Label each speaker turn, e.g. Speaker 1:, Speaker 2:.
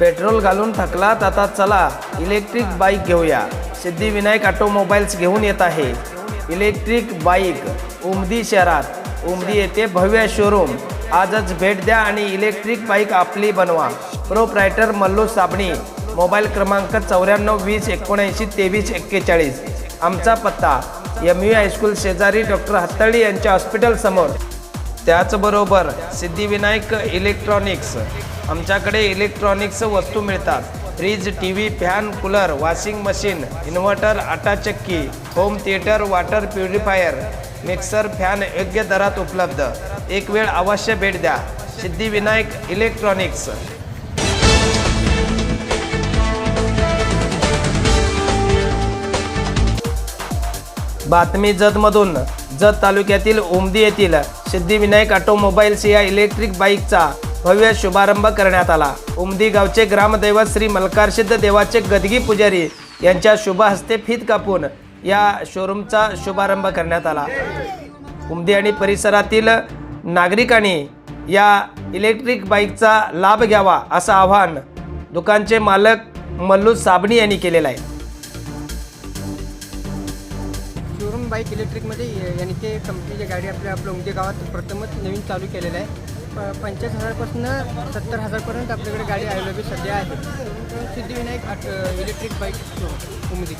Speaker 1: Petrol घालून थकलात आता चला इलेक्ट्रिक बाईक घेऊया. सिद्धिविनायक ऑटोमोबाईल्स घेऊन येत आहे. इलेक्ट्रिक बाईक उमदी शहरात. उमदी येथे भव्य शोरूम आजच भेट द्या आणि इलेक्ट्रिक बाईक आपली बनवा. प्रोप्रायटर मल्लू साबणी. मोबाईल क्रमांक चौऱ्याण्णव वीस एकोणऐंशी तेवीस एक्केचाळीस. आमचा पत्ता एम यू हायस्कूल शेजारी डॉक्टर हत्तळी यांच्या हॉस्पिटलसमोर त्याचबरोबर सिद्धिविनायक इलेक्ट्रॉनिक्स आमच्याकडे इलेक्ट्रॉनिक्स वस्तू मिळतात. Fridge T V fan cooler washing machine inverter आटा चक्की home theatre water purifier mixer fan योग्य दरात उपलब्ध. एक वेळ अवश्य भेट द्या. सिद्धिविनायक इलेक्ट्रॉनिक्स. बातमी जतमधून. जत तालुक्यातील उमदी येथील सिद्धिविनायक ऑटोमोबाईल्स या इलेक्ट्रिक बाईकचा भव्य शुभारंभ करण्यात आला. उमदी गावचे ग्रामदैवत श्री मल्कारसिद्ध देवाचे गदगी पुजारी यांच्या शुभ हस्ते फीत कापून या शोरूमचा शुभारंभ करण्यात आला. उमदी आणि परिसरातील नागरिकांनी या इलेक्ट्रिक बाईकचा लाभ घ्यावा असं आवाहन दुकानचे मालक मल्लू साबणी यांनी केलेलं आहे.
Speaker 2: शोरूम बाईक इलेक्ट्रिकमध्ये यांनी ते कंपनीची गाडी आपल्या आपल्या उमदी गावात प्रथमच नवीन चालू केलेलं आहे. प पंचाळीस हजारपासून सत्तर हजारपर्यंत आपल्याकडे गाडी अवेलेबल सध्या आहे. सिद्धिविनायक आट इलेक्ट्रिक बाईक शोरूम उमदी